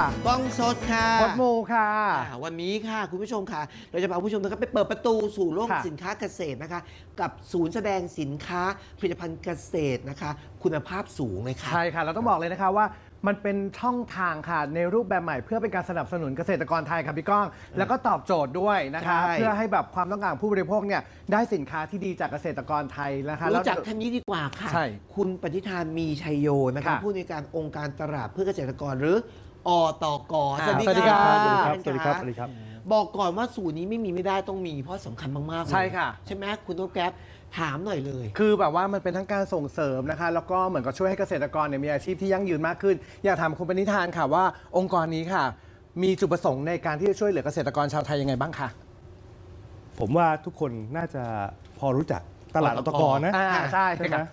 ค่ะกล้องสดค่ะพดมูค่ะ อ่าวันนี้ค่ะ คุณผู้ชมค่ะ เราจะพาคุณผู้ชมนะครับไปเปิดประตูสู่โลกค่ะ สินค้าเกษตรนะคะ กับศูนย์แสดงสินค้าผลิตภัณฑ์เกษตรนะคะ คุณภาพสูงเลยค่ะ ใช่ค่ะเราต้องบอกเลยนะคะว่ามันเป็นช่องทางค่ะ ในรูปแบบใหม่เพื่อเป็นการสนับสนุนเกษตรกรไทยครับพี่ก้อง แล้วก็ตอบโจทย์ด้วยนะคะ ใช่ เพื่อให้แบบความต้องการของผู้บริโภคเนี่ยได้สินค้าที่ดีจากเกษตรกรไทยนะคะแล้ว รู้จักท่านนี้ดีกว่าค่ะ ใช่คุณปฏิทานมีชัยโยนะคะค่ะ ผู้ในวยการองค์การตลาดเพื่อเกษตรกรหรือ อตกอ่าสวัสดีสวัสดีค่ะครับสวัสดีครับ สวัสดีครับ บอกก่อนว่าสูตรนี้ไม่มีไม่ได้ต้องมีเพราะสำคัญมากๆเลยใช่ค่ะ ใช่ไหมคุณต้นแก๊ปถามหน่อยเลย คือแบบว่ามันเป็นทั้งการส่งเสริมนะคะ แล้วก็เหมือนกับช่วยให้เกษตรกรเนี่ยมีอาชีพที่ยั่งยืนมากขึ้น อยากถามคุณปณิธานค่ะว่าองค์กรนี้ค่ะ มีจุดประสงค์ในการที่จะช่วยเหลือเกษตรกรชาวไทยยังไงบ้างคะ ผมว่าทุกคนน่าจะพอรู้จักตลาดออตตกกนะอ่าใช่ใช่ไหมค่ะ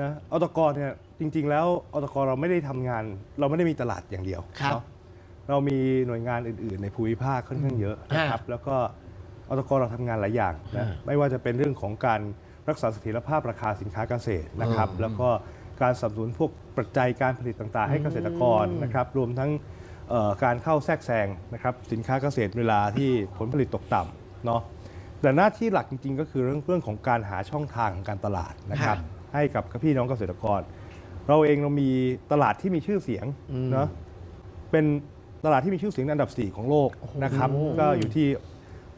นะอตกเนี่ย จริง ๆ แล้วอตกเราไม่ได้ทำงาน เราไม่ได้มีตลาดอย่างเดียวครับเนาะเรามีหน่วยงานอื่น ๆ ในภูมิภาคค่อนข้างเยอะนะครับแล้วก็อตกเราทำงานหลายอย่างนะอ่าไม่ว่าจะเป็นเรื่องของการรักษาเสถียรภาพราคาสินค้าเกษตรนะครับอืมแล้วก็การสนับสนุนพวกปัจจัยการผลิตต่าง ๆ ให้เกษตรกรนะครับ รวมทั้งเอ่อการเข้าแทรกแซงนะครับสินค้าเกษตรเวลาที่ผลผลิตตกต่ำเนาะแต่หน้าที่หลักจริง ๆ ก็คือเรื่องเรื่องของการหาช่องทางของการตลาดนะครับค่ะให้กับพี่น้องเกษตรกร เราเองเรามีตลาดที่มีชื่อเสียงอืมเนาะเป็นตลาดที่มีชื่อเสียงอันดับ 4 ของโลกนะครับ ก็อยู่ที่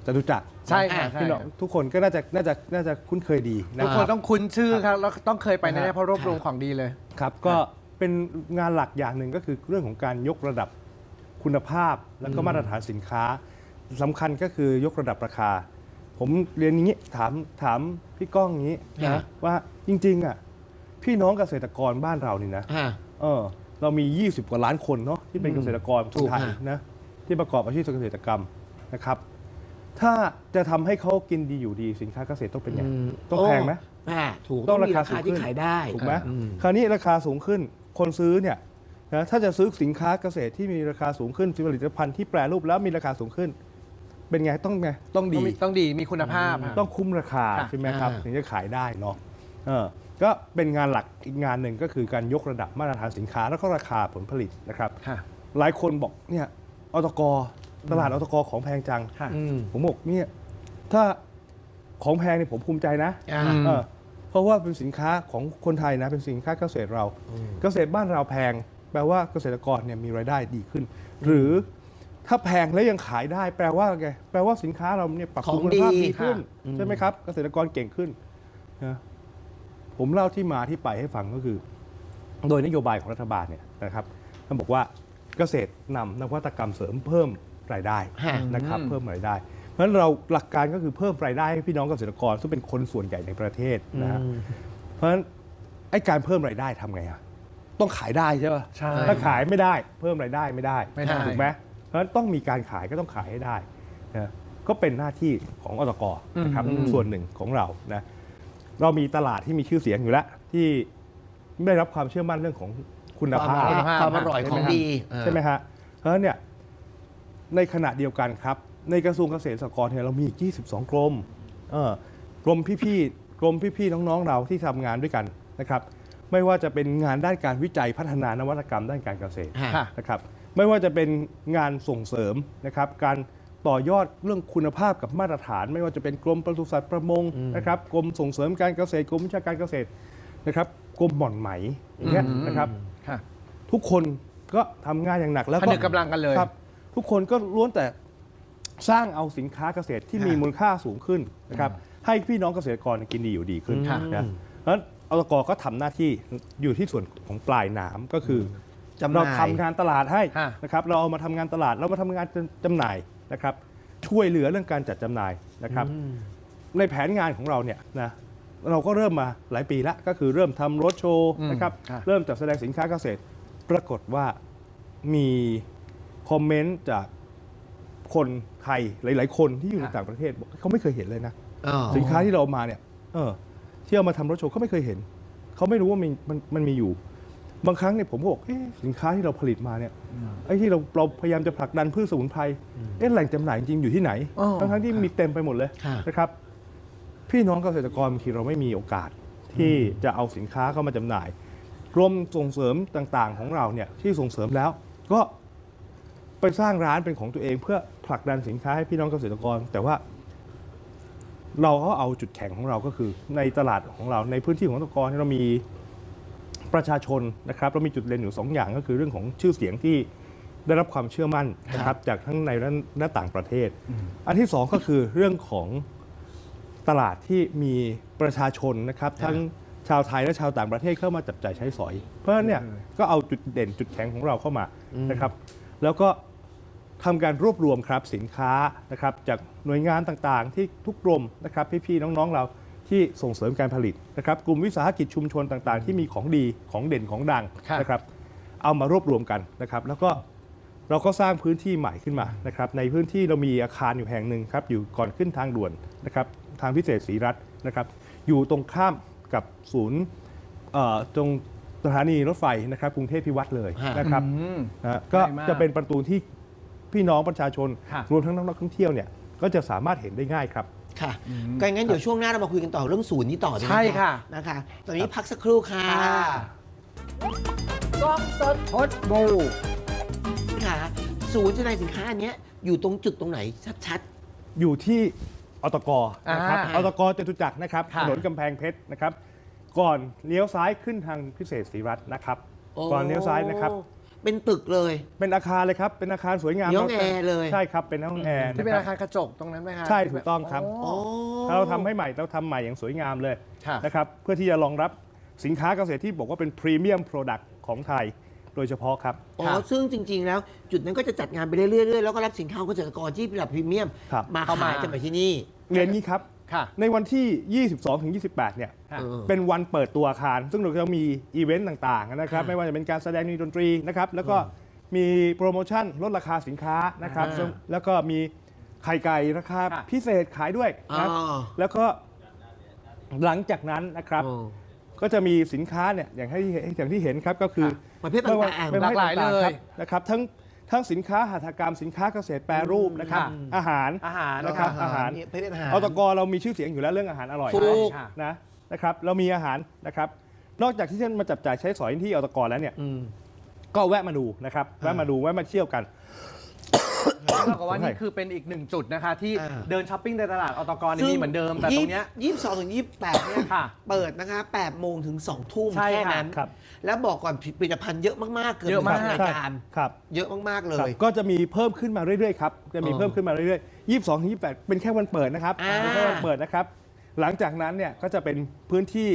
จตุจักรใช่ค่ะใช่พี่น้องทุกคนก็น่าจะน่าจะน่าจะคุ้นเคยดีนะทุกคคนรับต้องคุ้นชื่อครับแล้วต้องเคยไปนะแน่ฮะๆเพราะรวบรวมของดีเลยครับก็เป็นงานหลักอย่างหนึ่งก็คือเรื่องของการยกระดับคุณภาพแล้วก็มาตรฐานสินค้าสำคัญก็คือยกระดับราคา ผมเรียนอย่างนี้ถามถามพี่ก้องอย่างนี้ฮะนะว่าจริงๆอะ พี่น้องเกษตรกรบ้านเรานี่นะอ่า เออเรามี 20 กว่าล้านคนเนาะที่เป็นเกษตรกรคถูนกไทยฮะ นะที่ประกอบอาชีพเกษตรกรรมนะครับ ถ้าจะทำให้เขากินดีอยู่ดีสินค้าเกษตรต้องเป็นไงมต้องแพงไหมโอ่าถูกต้องมีราคาสูงขึ้นที่ขายได้ถูกไหมอืมคราวนี้ราคาสูงขึ้นคนซื้อเนี่ยนะถ้าจะซื้อสินค้าเกษตรที่มีราคาสูงขึ้นผลิตภัณฑ์ที่แปรรูปแล้วมีราคาสูงขึ้น เป็นไงต้องไงต้องต้อดีงมีต้องดีมีคุณภาพค่ะต้องคุ้มราคาค่ะใช่ไหมครับอ่า ถึงจะขายได้เนาะ เออก็เป็นงานหลักอีกงานหนึ่งก็คือการยกระดับมาตรฐานสินค้าแล้วก็ราคาผลผลิตนะครับ ค่ะ หลายคนบอกเนี่ยอตกตลาดอตกของแพงจัง ค่ะ อืม ผมบอกเนี่ยถ้าของแพงเนี่ยผมภูมิใจนะอ่าอืมเออเพราะว่าเป็นสินค้าของคนไทยนะเป็นสินค้าเกษตรเรา เกษตรบ้านเราแพง แปลว่าเกษตรกรเนี่ยมีรายได้ดีขึ้น หรือถ้าแพงแล้วยังขายได้ แปลว่าไงแปลว่าสินค้าเราเนี่ยปรับปรุงของคุณภาพดีดีขึ้นค่ะใช่ไหมครับ เกษตรกรเก่งขึ้นนะ ผมเล่าที่มาที่ไปให้ฟังก็คือ โดยนโยบายของรัฐบาลเนี่ยนะครับท่านบอกว่าเกษตรนำนวัตกรรมเสริมเพิ่มรายได้ฮะนะครับอืมเพิ่มรายได้ เพราะฉะนั้นเราหลักการก็คือเพิ่มรายได้ให้พี่น้องเกษตรกรซึ่งเป็นคนส่วนใหญ่ในประเทศนะฮะอืมเพราะฉะนั้นไอ้การเพิ่มรายได้ทำไงอะต้องขายได้ใช่ป่ะใช่ถ้าขายไม่ได้เพิ่มรายได้ไม่ได้ไม่ได้ถูกไหมเพราะฉะนั้นต้องมีการขายก็ต้องขายให้ได้นะก็เป็นหน้าที่ของอตกนะครับอืมส่วนหนึ่งของเรานะ เรามีตลาดที่มีชื่อเสียงอยู่แล้ว ที่ได้รับความเชื่อมั่นเรื่องของคุณภาพ ความความอร่อยของดีใช่ไหมฮะเพราะฉะนั้นเนี่ยในขณะเดียวกันครับ ในกระทรวงเกษตรและสหกรณ์เนี่ยเรามีอีก22 กรมเออกรมพี่ๆกรมพี่ๆน้องๆเราที่ทำงานด้วยกันนะครับ ไม่ว่าจะเป็นงานด้านการวิจัยพัฒนานวัตกรรมด้านการเกษตรฮะค่ะนะครับ ไม่ว่าจะเป็นงานส่งเสริมนะครับการ ต่อยอดเรื่องคุณภาพกับมาตรฐาน ไม่ว่าจะเป็นกรมปศุสัตว์ประมงนะครับกรมส่งเสริมการเกษตรกรมวิชาการเกษตรนะครับกรมหม่อนไหมอย่างเงี้ยอืมนะครับค่ะทุกคนก็ทำงานอย่างหนักแล้วผนึกกำลังกันเลยครับ ทุกคนก็ล้วนแต่สร้างเอาสินค้าเกษตรที่มีฮะมูลค่าสูงขึ้นนะครับให้พี่น้องเกษตรกรกินดีอยู่ดีขึ้นค่ะนะเพราะฉะนั้นอตกก็ทำหน้าที่อยู่ที่ส่วนของปลายน้ำก็คืออจำหเราน่ายทำงานตลาดให้ฮะนะครับเราเอามาทำงานตลาดเรามาทำงานจำหน่าย นะครับช่วยเหลือเรื่องการจัดจำหน่ายนะครับ ในแผนงานของเราเนี่ยนะเราก็เริ่มมาหลายปีแล้วก็คือเริ่มทำรถโชว์อืมนะครับค่ะเริ่มจัดแสดงสินค้าเกษตร ปรากฏว่ามีคอมเมนต์จากคนไทยหลาย ๆ คนที่อยู่ในต่างประเทศบอกเขาไม่เคยเห็นเลยนะอ๋อสินค้าที่เราเอามาเนี่ย เออที่เอามาทำรถโชว์เขาไม่เคยเห็นเขาไม่รู้ว่ามันมันมันมีอยู่ บางครั้งเนี่ยผมก็บอกเอ๊ะสินค้าที่เราผลิตมาเนี่ยไอ้ที่เราเราพยายามจะผลักดันพืชสมุนไพรเอ๊ะแหล่งจำหน่ายจริงๆอยู่ที่ไหนอ๋อทั้งๆที่มีเต็มไปหมดเลยค่ะ นะครับ พี่น้องเกษตรกรบางทีเราไม่มีโอกาสที่จะเอาสินค้าเข้ามาจำหน่ายกรมส่งเสริมต่างๆ ของเราเนี่ยที่ส่งเสริมแล้ว ก็ไปสร้างร้านเป็นของตัวเองเพื่อผลักดันสินค้าให้พี่น้องเกษตรกร แต่ว่า เราก็เอาจุดแข็งของเราก็คือ ในตลาดของเราในพื้นที่ของเกษตรกรเรามี ประชาชนนะครับเรามีจุดเด่นอยู่สองอย่างก็คือเรื่องของชื่อเสียงที่ได้รับความเชื่อมั่นนะครับจากทั้งในและและต่างประเทศ อันที่สองก็คือเรื่องของตลาดที่มีประชาชนนะครับทั้งชาวไทยและชาวต่างประเทศเข้ามาจับจ่ายใช้สอย เพราะฉะนั้นเนี่ยก็เอาจุดเด่นจุดแข็งของเราเข้ามานะครับ แล้วก็ทำการรวบรวมครับสินค้านะครับจากหน่วยงานต่างๆ ที่ทุกกรมนะครับพี่ๆน้องๆเรา ที่ส่งเสริมการผลิตนะครับกลุ่มวิสาหกิจชุมชนต่างๆ ที่มีของดีของเด่นของดังครับ นะครับเอามารวบรวมกันนะครับแล้วก็เราก็สร้างพื้นที่ใหม่ขึ้นมานะครับในพื้นที่เรามีอาคารอยู่แห่งหนึ่งครับอยู่ก่อนขึ้นทางด่วนนะครับทางพิเศษศรีรัตน์นะครับอยู่ตรงข้ามกับศูนย์เอ่อตรงสถานีรถไฟนะครับกรุงเทพพิวัตรเลยฮะ นะครับ อืม นะฮะก็ใกล้มากจะเป็นประตูที่พี่น้องประชาชน ค่ะ รวมทั้งนักท่องเที่ยวเนี่ยก็จะสามารถเห็นได้ง่ายครับ ค่ะก็งั้นเดี๋ยวช่วงหน้าเรามาคุยกันต่อเรื่องศูนย์นี้ต่อดีไหมใช่ค่ะ นะคะ ตอนนี้พักสักครู่ค่ะกล้องสดพดบูค่ะศูนย์จำหน่ายสินค้าอันเนี้ยอยู่ตรงจุดตรงไหนชัด อยู่ที่อตกนะครับอ่าอตกจตุจักรนะครับค่ะถนนกำแพงเพชรนะครับ ก่อนเลี้ยวซ้ายขึ้นทางพิเศษศรีรัตน์นะครับๆโก่อนเลี้ยวซ้ายนะครับ เป็นตึกเลย เป็นอาคารเลยครับ เป็นอาคารสวยงามมีห้องแอร์เลย ใช่ครับ เป็นห้องแอร์ที่เป็นนะอาคคารับรกระจกตรงนั้นไหมคะใช่ถูกต้องครับ โอ้โอ้ถ้าเราทำให้ใหม่เราทำใหม่อย่างสวยงามเลยค่ะ นะครับ เพื่อที่จะรองรับสินค้าเกษตรที่บอกว่าเป็นพรีเมียมโปรดักต์ของไทย โดยเฉพาะครับ อ๋อซึ่งจริง ๆ แล้ว จุดนั้นก็จะจัดงานไปเรื่อยๆ แล้วก็รับสินค้าของเกษตรกรที่ระดับพรีเมียม ครับ มาเข้ามา ขายกันไปที่นี่ เรียนนี้ครับ ค่ะในวันที่ 22 ถึง 28 เนี่ย ค่ะ เออ เป็นวันเปิดตัวอาคาร ซึ่งเราจะมีอีเวนต์ต่างๆนะครับค่ะไม่ว่าจะเป็นการแสดงมีดนตรีนะครับ แล้วก็มีโปรโมชั่นลดราคาสินค้านะครับ อ่าซึ่งแล้วก็มีไข่ไก่ราคาค่ะ พิเศษขายด้วยนะอ๋อแล้วก็หลังจากนั้นนะครับโอ้ก็จะมีสินค้าเนี่ยอย่างที่อย่างที่เห็นครับก็คือประเภทต่างๆไม่ว่หลากหลายประภทต่งๆเลยครับนะครับ ทั้ง ทั้งสินค้าหัตถกรรมสินค้าเกษตรแปรรูปนะครับค่ะอาหาร อาหารนะ ครับอาหารนี่ประเภทอาหาร อตกเรามีชื่อเสียงอยู่แล้วเรื่องอาหารอร่อยถูก ค่ะ นะนะครับเรามีอาหารนะครับ นอกจากที่ท่านมาจับจ่ายใช้สอยที่อตกแล้วเนี่ยอืมก็แวะมาดูนะครับแวะมาดูแวะมาเที่ยวกัน เท่ากับว่านี่คือเป็นอีกหนึ่งจุดนะคะ ที่อ่า เดินช้อปปิ้งในตลาดอตกนี่มีเหมือนเดิมแต่ตรงเนี้ยยี่สิบสองถึงยี่สิบแปดเนี่ยค่ะ เปิดนะคะแปดโมงถึงสองทุ่มใช่แค่ค่ะ นั้น ครับ แล้วบอกก่อนผลิตภัณฑ์เยอะมากๆ เกินเยอะมากหนึ่งใช่รายการ ครับเยอะมากๆเลครับย ก็จะมีเพิ่มขึ้นมาเรื่อยๆครับจะมีเออเพิ่มขึ้นมาเรื่อยๆ22ถึง28 เป็นแค่วันเปิดนะครับอ่า เป็นแค่วันเปิดนะครับ หลังจากนั้นเนี่ยก็จะเป็นพื้นที่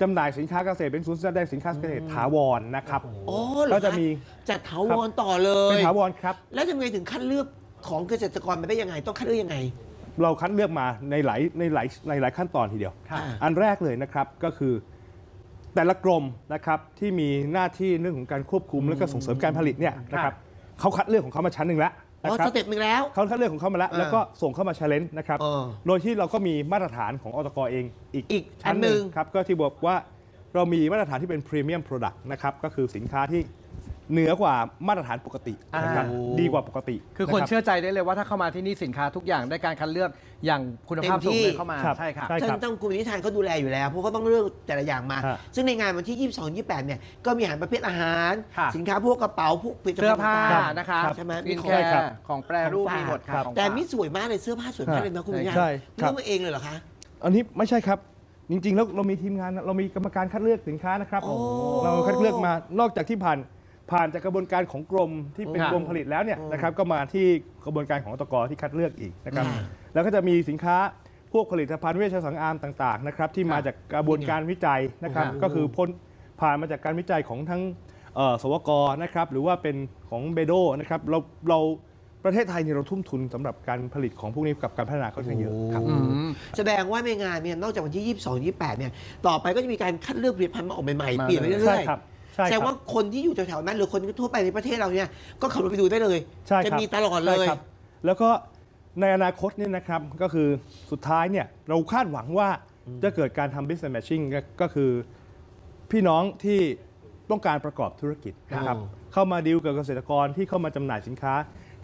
จำหน่ายสินค้าเกษตรเป็นศูนย์แสดงสินค้าเกษตรถาวรนะครับโอ้เหรอก็จะมีจัดถาวรต่อเลเป็นย ถาวรครับ แล้วทำไงถึงคัดเลือกของเกษตรกรมาได้ยังไง ต้องคัดเลือกยังไง เราคัดเลือกมาในหลายในหลายในหลายขั้นตอนทีเดียว ค่ะ อันแรกเลยนะครับก็คือ แต่ละกรมนะครับที่มีหน้าที่เรื่องของการควบคุมและก็ส่งเสริมการผลิตเนี่ยนะครับเขาคัดเลือกของเขามาชั้นหนึ่งแล้วอ๋นะอครับสเต็ปหนึ่งแล้ว เขาคัดเลือกของเขามาแล้วเออแล้วก็ส่งเข้ามา challenge นะครับเออโดยที่เราก็มีมาตรฐานของอตกเองอีกอีกชั้นอันหหนึ่นึ่งงครับก็ที่บอกว่าเรามีมาตรฐานที่เป็น premium product นะครับก็คือสินค้าที่เหนือกว่ามาตรฐานปกตินะครับอ่า ดีกว่าปกติคือคนรับ เชื่อใจได้เลยว่าถ้าเข้ามาที่นี่สินค้าทุกอย่างได้การคัดเลือก อย่างคุณภาพสูงเลยเข้ามาครับใช่ค่ะใช่ท่านต้องกลุ่มนิทานเขาดูแลอยู่แล้วเพราะเขาต้องเลือกแต่ละอย่างมา ฮะซึ่งในงานวันที่ 22 28 เนี่ย ก็มีอาหารประเภทอาหาร ค่ะ สินค้าพวกกระเป๋าพวกผลิตภัณฑ์เสื้อผ้าต่งๆ นะคะใช่ไหมกินมีแคของครับร์ของแปรรูปมีหมดค่ะของแต่ฝากมิสวยมากเลยเสื้อผ้าสวยมากเลยนะคุณนิทานใช่ครับ เลือกมาเองเลยเหรอคะ อันนี้ไม่ใช่ครับ จริง ๆ แล้วเรามีทีมงานเรามีกรรมการคัดเลือกสินค้านะครับ โอ้ เราคัดเลือกมานอกจากที่ผ่าน ผ่านจากกระบวนการของกรมที่เป็นค่ะกรมผลิตแล้วเนี่ยนะครับก็มาที่กระบวนการของอตกที่คัดเลือกอีกนะครับค่ะแล้วก็จะมีสินค้าพวกผลิตภัณฑ์เวชสังอามต่างๆนะครับที่มาจากกระบวนการวิจัยนะครับโอ้โหก็คือพ้นผ่านมาจากการวิจัยของทั้งเอ่อสวกนะครับหรือว่าเป็นของเบโดนะครับเราเราประเทศไทยเนี่ยเราทุ่มทุนสำหรับการผลิตของพวกนี้กับการพัฒนาค่อนข้างเยอะครับอืมแสดงว่าในงานเนี่ยนอกจากวันที่ 22 28 เนี่ยต่อไปก็จะมีการคัดเลือกผลิตภัณฑ์มาออกใหม่ๆมาเปลี่ยนไปเลยเรื่ใช่อยครับๆ ใช่แสดงครัว่าบคนที่อยู่แถวๆนั้น หรือคนทั่วไปในประเทศเราเนี่ยก็ขับรถไปดูได้เลยใช่จะครับมีตลอดเลย ใช่ครับแล้วก็ในอนาคตเนี่ยนะครับก็คือสุดท้ายเนี่ยเราคาดหวังว่าจะเกิดการทำ business matching ก็ก็คือพี่น้องที่ต้องการประกอบธุรกิจนะครับอ๋อเข้ามาดีลกับเกษตรกรที่เข้ามาจำหน่ายสินค้า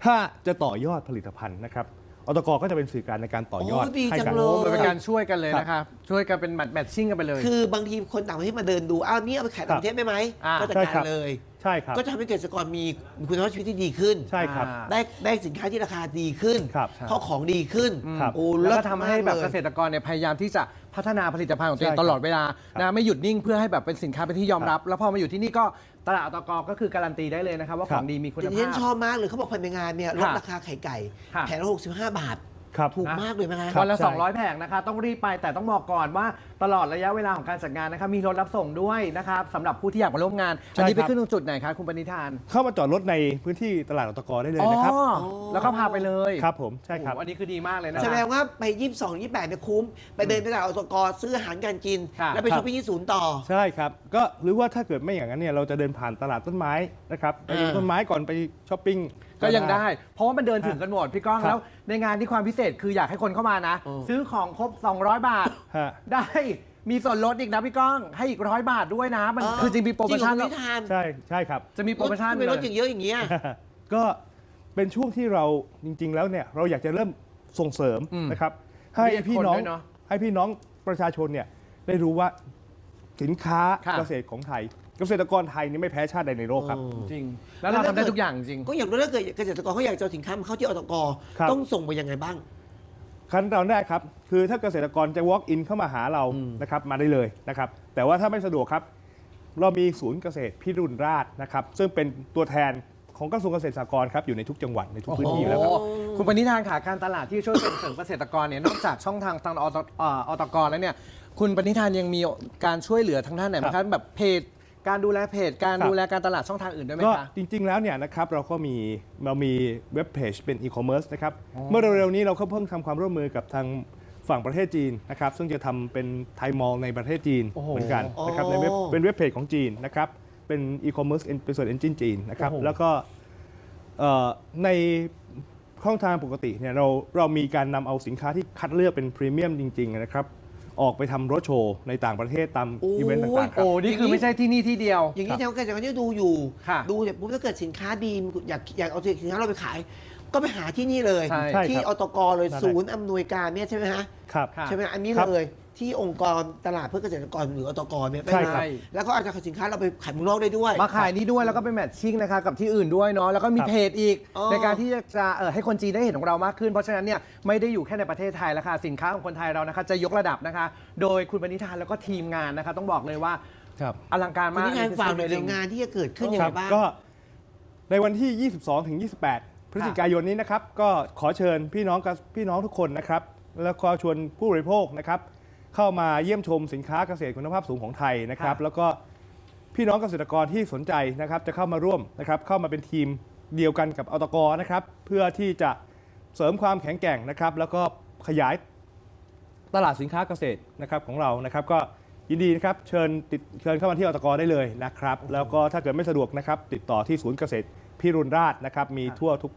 ถ้าจะต่อยอดผลิตภัณฑ์นะครับ อตกก็จะเป็นสื่อกลางในการต่อยอดโอ้ดีให้จังกันเลยโอ้มันเป็นการช่วยกันเลยครับนะครับ ช่วยกันเป็นแมทแมทชิ่งกันไปเลย คือบางทีคนต่างประเทศมาเดินดู อ้าวนี่เอาไปขายต่างประเทศได้ไหมอ่า ก็จัดใช่กาครัรบ เลย ใช่ครับก็จะทำให้เกษตรกรมีมีคุณภาพชีวิตที่ดีขึ้น ใช่ครับ อ่า ได้ได้สินค้าที่ราคาดีขึ้นครับเพราะของดีขึ้นครับ โอ้แล้วเลิก็ศทำให้แบบมากเกลยษตรกรเนี่ยพยายามที่จะพัฒนาผลิตภัณฑ์ของตัวเองใช่ครับตลอดเวลาครับนะไม่หยุดนิ่งเพื่อให้แบบเป็นสินค้าเป็นที่ยอมรับ แล้วพอมาอยู่ที่นี่ก็ ตลาดอตกก็คือการันตีได้เลยนะครับว่าคขรัอบงดีมีคุณอย่างภาที่ฉันชพอบมากเลยเขาบอกภายในงานเนี่ยลดค่ะราคาไข่ไก่ค่ะ แผงละ65 บาท ครับ ถูกนะมากเลยนะคะครับวันละ ใช่ 200 แผงนะคะ ต้องรีบไปแต่ต้องบอกก่อนว่าตลอดระยะเวลาของการจัดงานนะครับมีรถรับส่งด้วยนะครับสำหรับผู้ที่อยากมาร่วมงานใช่อันนี้ไปครับ ขึ้นตรงจุดไหนคะคุณปณิธานเข้ามาจอดรถในพื้นที่ตลาดอตกได้เลยนะครับ อ๋อแล้วก็พาไปเลยครับผมใช่ครับ โอ้โหอันนี้คือดีมากเลยนะ แสดงว่าไป 22 28เนี่ยคุ้ม ไปเดินตลาดอตกซื้ออาหารการกิน ค่ะ แล้วไปช้อปปิ้งที่ศูนย์ต่อ ใช่ครับ ก็หรือว่าถ้าเกิดไม่อย่างนั้นเนี่ยเราจะเดินผ่านตลาดต้นไม้นะครับไปดูอ่าต้นไม้ก่อนไปช้อปปิ้ง ก็ยังได้ เพราะว่ามันเดินถึงกันหมดพี่ก้องครับแล้ว ในงานที่ความพิเศษคืออยากให้คนเข้ามานะเออซื้อของครบ 200 บาท ฮะ ได้ มีส่วนลดอีกนะพี่ก้อง ให้อีกร้อยบาทด้วยนะ มันคือจริงมีโปรโมชั่นจงเหอคุณนิทานใช่ใช่ครับ จะมีโปรโมชั่นทำไมเลลยดอย่างเยอะอย่างเงี้ย ก็เป็นช่วงที่เราจริง ๆ แล้วเนี่ยเราอยากจะเริ่มส่งเสริมอืมนะครับ ให้เรียกพี่คนน้องด้วยเนอะให้พี่น้องประชาชนเนี่ยได้รู้ว่าสินค้าค่ะ เกษตรของไทย เกษตรกรไทยนี่ไม่แพ้ชาติใดในโลกครับโอ้จริง แล้วเราทำได้ทุกอย่างจริง ก็อย่างถ้าเกิดเกษตรกรเขาอยากจะเอาสินค้ามาเข้าที่อตก ครับ ต้องส่งไปยังไงบ้าง ขั้นตอนแรกครับคือถ้าเกษตรกรจะ walk in เข้ามาหาเราอืมนะครับมาได้เลยนะครับ แต่ว่าถ้าไม่สะดวกครับ เรามีศูนย์เกษตรพิรุณราชนะครับ ซึ่งเป็นตัวแทนของกระทรวงเกษตรสหกรณ์ครับอยู่ในทุกจังหวัดในทุกพื้นที่อยู่แล้วครับ โอ้คุณปณิธานขาการตลาดที่ช่วยส่งเสริมเกษตรกรเนี่ยนอกจากช่องทางทางอตเอ่ออตกแล้วเนี่ยคุณปณิธานยังมีการช่วยเหลือทางด้านไหนไหมคครัรับบแบบเพจ การดูแลเพจ การครับดูแลการตลาดช่องทางอื่นด้วยไหมก็คะ จริง ๆ แล้วเนี่ยนะครับเราก็มีเรามีเว็บเพจเป็นอีคอมเมิร์ซนะครับอ๋อเมื่อเร็วๆนี้เราก็เพิ่งทำความร่วมมือกับทางฝั่งประเทศจีนนะครับซึ่งจะทำเป็นไทยมอลในประเทศจีนโอ้โหเหมือนกันนะครับอ๋อในเว็บเป็นเว็บเพจของจีนนะครับเป็นอีคอมเมิร์ซเป็นส่วนเอนจินจีนนะครับโอ้โห แล้วก็เอ่อในช่องทางปกติเนี่ยเราเรามีการนำเอาสินค้าที่คัดเลือกเป็นพรีเมียมจริงๆนะครับ ออกไปทำรถโชว์ในต่างประเทศตามโอ้ยอีเวนต์ต่างๆครับโอ้นี่คือไม่ใช่ที่นี่ที่เดียว อย่างนี้แสดงว่าเกษตรกรที่ดูอยู่ ค่ะ ดูเสร็จปุ๊บถ้าเกิดสินค้าดีอยากอยากเอาสินค้าเราไปขาย ก็ไปหาที่นี่เลย ใช่ ใช่ที่ครับอตกเลยนั่นแหละ ศูนย์อำนวยการเนี่ยใช่ไหมฮะครับค่ะใช่ไหมอันนี้ครับเลยที่องค์กรตลาดเพื่อเกษตรกรหรืออตกเนี่ยใช่ครับแล้วก็อาจจะขายสินค้าเราไปขายเมืองนอกได้ด้วย มาขายนี่ด้วยแล้วก็เป็นแมทชิ่งนะคะกับที่อื่นด้วยเนาะแล้วก็มีครับเพจอีก อ๋อในการที่จะเอ่อให้คนจีนได้เห็นของเรามากขึ้น เพราะฉะนั้นเนี่ยไม่ได้อยู่แค่ในประเทศไทยแล้วค่ะสินค้าของคนไทยเรานะคะจะยกระดับนะคะ โดยคุณปณิธานแล้วก็ทีมงานนะคะ ต้องบอกเลยว่าครับ อลังการวันมากนี้งานฝากหน่อยจเรื่ริองๆงานที่จะเกิดขึ้นยังคไงรับบ้าง ก็ในวันที่ 22 ถึง 28 พฤศจิกายนนี้นะครับก็ขอเชิญพี่น้องกับพี่น้องทุกคนนะครับ แล้วก็ชวนผู้บริโภคนะครับ เข้ามาเยี่ยมชมสินค้าเกษตรคุณภาพสูงของไทยนะครับครับ แล้วก็พี่น้องเกษตรกรที่สนใจนะครับ จะเข้ามาร่วมนะครับ เข้ามาเป็นทีมเดียวกันกับอตกนะครับ เพื่อที่จะเสริมความแข็งแกร่งนะครับ แล้วก็ขยายตลาดสินค้าเกษตรนะครับของเรานะครับ ก็ยินดีนะครับเชิญติดเชิญเข้ามาที่อตกได้เลยนะครับ แล้วก็ถ้าเกิดไม่สะดวกนะครับ ติดต่อที่ศูนย์เกษตรพิรุณราชนะครับ มีทั่วทุก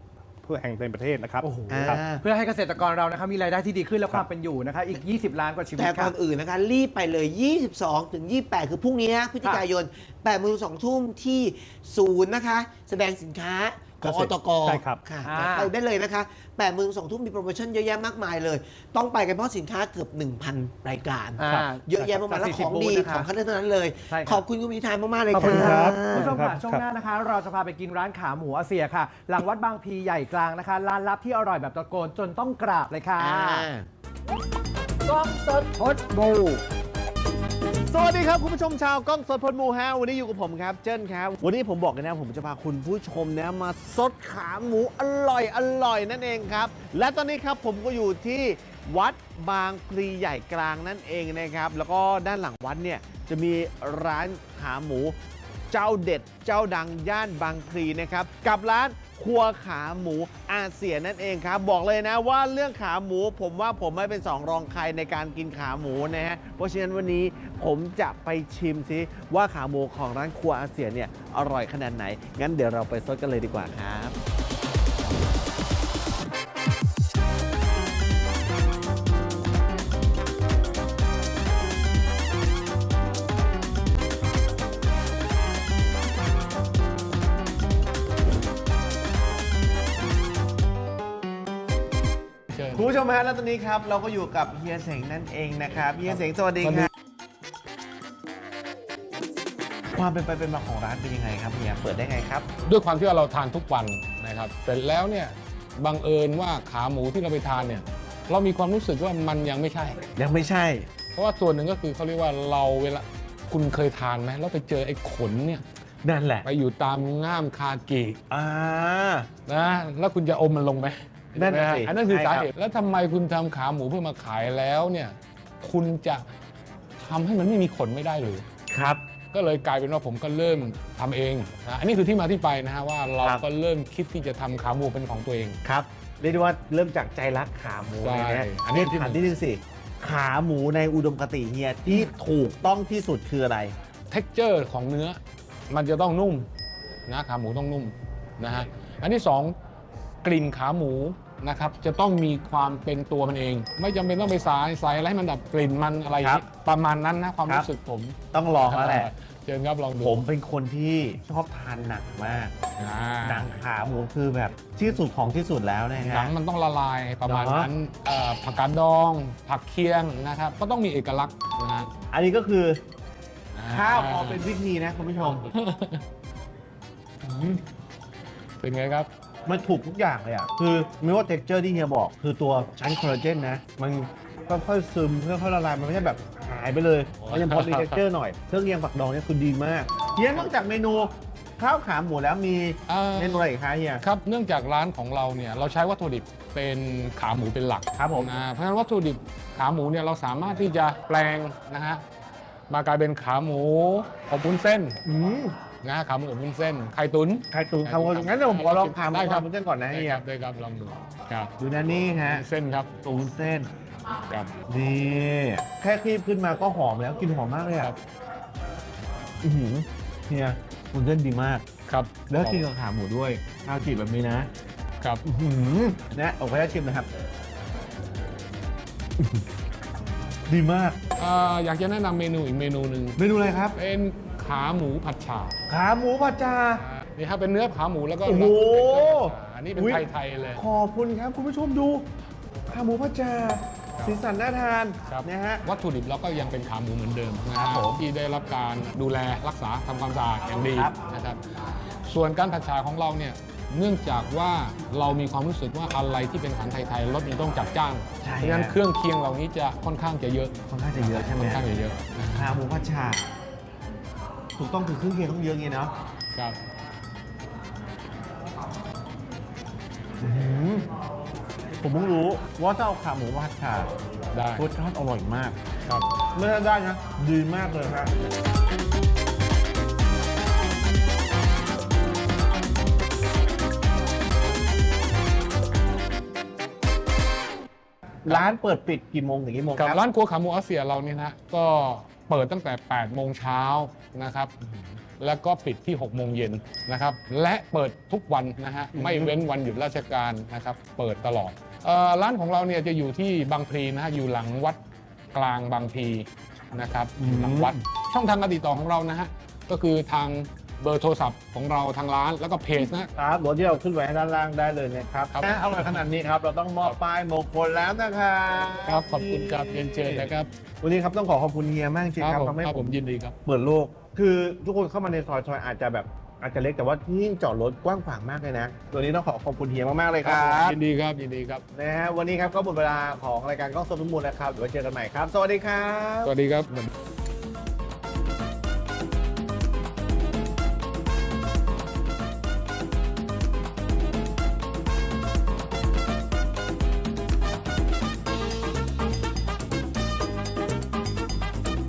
ทั่วแห่งในประเทศนะครับโอ้โหครับ อ่า เพื่อให้เกษตรกรเรานะคะมีรายได้ที่ดีขึ้นและความเป็นอยู่นะคะอีก 20 ล้านกว่าชีวิตแต่คก่รัอบ นอื่นนะคะรีบไปเลย 22 ถึง 28 คือพรุ่งนี้นะพฤศจิกายน8โมงถึง2ทุ่มที่ศูนย์นะคะ แสดงสินค้า ของอตกใช่ครับ ค่ะอ่า ไปได้เลยนะคะ8โมงถึง2ทุ่มมีโปรโมชั่นเยอะแยะมากมายเลย ต้องไปกันเพราะสินค้าเกือบ 1,000 รายการ อ่าเยอะแยะมากมายแล้วของดี40ของคัดเลือกเท่านั้นเลย ใช่ครับ ขอบคุณคุณมิทานมาก ๆ เลยขอบคุณครับคุณผู้ชมครัค่ะบช่วงหน้านะคะ เราจะพาไปกินร้านขาหมูอาเซียค่ะ หลังวัดบางพลีใหญ่กลางนะคะ ร้านลับที่อร่อยแบบตะโกนจนต้องกราบเลยค่ะอ่ากล้องสดพดบู สวัสดีครับ คุณผู้ชมชาวกล้องสดพดมูฮะวันนี้อยู่กับผมครับ เจิ้นครับ วันนี้ผมบอกเลยนะผมจะพาคุณผู้ชมนะมาซดขาหมูอร่อยอร่อยนั่นเองครับ และตอนนี้ครับผมก็อยู่ที่วัดบางพลีใหญ่กลางนั่นเองนะครับ แล้วก็ด้านหลังวัดเนี่ยจะมีร้านขาหมู เจ้าเด็ดเจ้าดังย่านบางพลีนะครับกับร้าน ครัวขาหมูอาเซียนนั่นเองครับ บอกเลยนะว่าเรื่องขาหมู ผมว่าผมไม่เป็นสองรองใครในการกินขาหมูนะฮะเพราะฉะนั้นวันนี้ผมจะไปชิมซิว่าขาหมูของร้านครัวอาเซียนเนี่ยอร่อยขนาดไหน งั้นเดี๋ยวเราไปซดกันเลยดีกว่าครับ มฮะแล้วตอนนี้ครับเราก็อยู่กับเฮียเสงนั่นเองนะครับเฮียเสงสวัสดีครับความเป็นไปเป็นมาของร้านเป็นยังไงครับเฮียเปิดได้ไงครับ ด้วยความที่ว่าเราทานทุกวันนะครับเสร็จแล้วเนี่ยบังเอิญว่าขาหมูที่เราไปทานเนี่ยเรามีความรู้สึกว่ามันยังไม่ใช่ ยังไม่ใช่ เพราะว่าส่วนหนึ่งก็คือเขาเรียกว่าเราเวลาคุณเคยทานไหมแล้วไปเจอไอ้ขนเนี่ยนั่นแหละ ไปอยู่ตามง่ามคากิอ่านะแล้วคุณจะอมมันลงไหม นั่นน่ะใช่ไหมฮะสิอันนั้นคือใช่สาครับเหตุแล้วทำไมคุณทำขาหมูเพื่อมาขายแล้วเนี่ย คุณจะทำให้มันไม่มีขนไม่ได้หรือ ครับ ก็เลยกลายเป็นว่าผมก็เริ่มทำเองนะอันนี้คือที่มาที่ไปนะฮะว่าเราครับ ก็เริ่มคิดที่จะทำขาหมูเป็นของตัวเอง ครับเรียกได้ว่าเริ่มจากใจรักขาหมูใช่เลยนะอันนี้เยถามที่นึงสิขาหมูในอุดมคติเฮียที่ถูกต้องที่สุดคืออะไร เท็กเจอร์ของเนื้อ มันจะต้องนุ่มนะขาหมูต้องนุ่มนะฮะอันที่สอง กลิ่นขาหมูนะครับจะต้องมีความเป็นตัวมันเอง ไม่จำเป็นต้องไปสายใส่อะไรให้มันดับกลิ่นมันอะไรอย่างนี้ประมาณนั้นนะความครับ รู้สึกผมต้องลองแล้วแหละ เชิญครับลองดูผมเป็นคนที่ชอบทานหนักมาก อ่าหนังขาหมูคือแบบที่สุดของที่สุดแล้วนะหนัฮะงมันต้องละลายประมาณเหรอนั้นเอ่อผักกาดดอง ผักเคียงนะครับก็ต้องมีเอกลักษณ์นะฮะอันนี้ก็คืออ่ข้าวพอเป็นพิธีนะคุณผู้ชมเป็นไงครับ มันถูกทุกอย่างเลยอะ คือไม่ว่าเท็กเจอร์ที่เฮียบอก คือตัวชั้นคอลลาเจนนะ มันค่อยๆซึมค่อยๆละลายมันไม่ใช่แบบหายไปเลยมันยังพอมีเท็กเจอร์หน่อยเครื่องเคียงผักดองเนี่ยคือดีมากเฮียนอกจากเมนูข้าวขาหมูแล้วมีเอ่อ เมนูอะไรอีกคะเฮีย ครับ เนื่องจากร้านของเราเนี่ยเราใช้วัตถุดิบเป็นขาหมูเป็นหลักครับผม นะเพราะฉะนั้นวัตถุดิบขาหมูเนี่ยเราสามารถที่จะแปลงนะฮะมากลายเป็นขาหมูอบวุ้นเส้น อืม นะขาหมูอบวุ้นเส้น ไข่ตุ๋นไข่ตุ๋นคำว่างั้นเดี๋ยวผมขอลองขาหมูได้ครับทำเส้นก่อนนะได้เฮีคยรับได้ครับลองดูครับดูนะนี่ฮะเส้นครับตุ๋นเส้นครับ นี่แค่คลีบขึ้นมาก็หอมแล้วกลินหอมมากเลยคอะรับอื้อหือเฮียตุ๋นเส้นดีมาก ครับแล้วกินกับขาหมูด้วยข้าวจีบแบบนี้นะ ครับ อื้อหือนะผมขออนุญาตชิมนะครับอื้อหือดีมาก เอ่ออยากจะแนะนำเมนูอีกเมนูหนึ่งเมนูอะไรครับ เป็น ขาหมูผัดฉ่าขาหมูผัดจาอ่านี่ครับเป็นเนื้อขาหมูแล้วก็โอ้โห อันนี้เป็นอุ๊ยไทยๆเลย ขอบคุณครับคุณผู้ชมดูขาหมูผัดจาสีสันน่าทานครับนะฮะ วัตถุดิบเราก็ยังเป็นขาหมูเหมือนเดิมนะครัฮะบผมที่ได้รับการดูแลรักษาทำความสะอาดอย่างดีครับนะครับ ส่วนการผัดฉาของเราเนี่ยเนื่องจากว่าเรามีความรู้สึกว่าอะไรที่เป็นอาหารไทยๆรสมันต้องจัดจ้านใช่เพราะฉะนั้นฮะ เครื่องเคียงเหล่านี้จะค่อนข้างจะเยอะค่อนข้างจะเยอะใช่ไหมค่อนข้างจะเยอะนะ ขาหมูผัดชา ถูกต้องคือเครื่องเคียงต้องเยอะไงเนาะครับอื้อหือผมเพิ่งรู้ว่าถ้าเอาขาหมูมาผัดชาได้รสชาติอร่อยมาก ครับไม่ได้ได้นะ ดีมากเลยครับร้านเปิดปิดกี่โมงถึงกี่โมงคกับรับ ร้านครัวขาหมูอาเซียเราเนี่ยนะก็ เปิดตั้งแต่ 8 โมงเช้านะครับ แล้วก็ปิดที่ 6 โมงเย็นนะครับ และเปิดทุกวันนะฮะ ไม่เว้นวันหยุดราชการนะครับ เปิดตลอดเออร้านของเราเนี่ยจะอยู่ที่บางพลีนะฮะ อยู่หลังวัดกลางบางพลีนะครับอืมหลังวัด ช่องทางการติดต่อของเรานะฮะ ก็คือทาง เบอร์โทรศัพท์ของเราทางร้านแล้วก็เพจนะ ครับรถที่เราขึ้นไว้ให้ด้านล่างได้เลยนะครับครับ นะอร่อยขนาดนี้ครับ เราต้องมอบป้ายมงคลแล้วนะครับครับขอบคุณครับเรียนเชิญนะครับวันนี้ครับต้องขอขอบคุณเฮียมากจริงๆครับผมทำให้ครับผผมมยินดีครับ เปิดโลก คือทุกคนเข้ามาในซอยซอยอาจจะแบบอาจจะเล็กแต่ว่าที่นี่จอดรถกว้างขวางมากเลยนะตัวนี้ต้องขอขอบคุณเฮียมากๆเลยครับยินดีครับยินดีครับ นะฮะวันนี้ครับก็หมดเวลาของรายการกล้องสดมุมมูลแล้วครับเดี๋ยวไว้เจอกันใหม่ครับ สวัสดีครับ สวัสดีครับ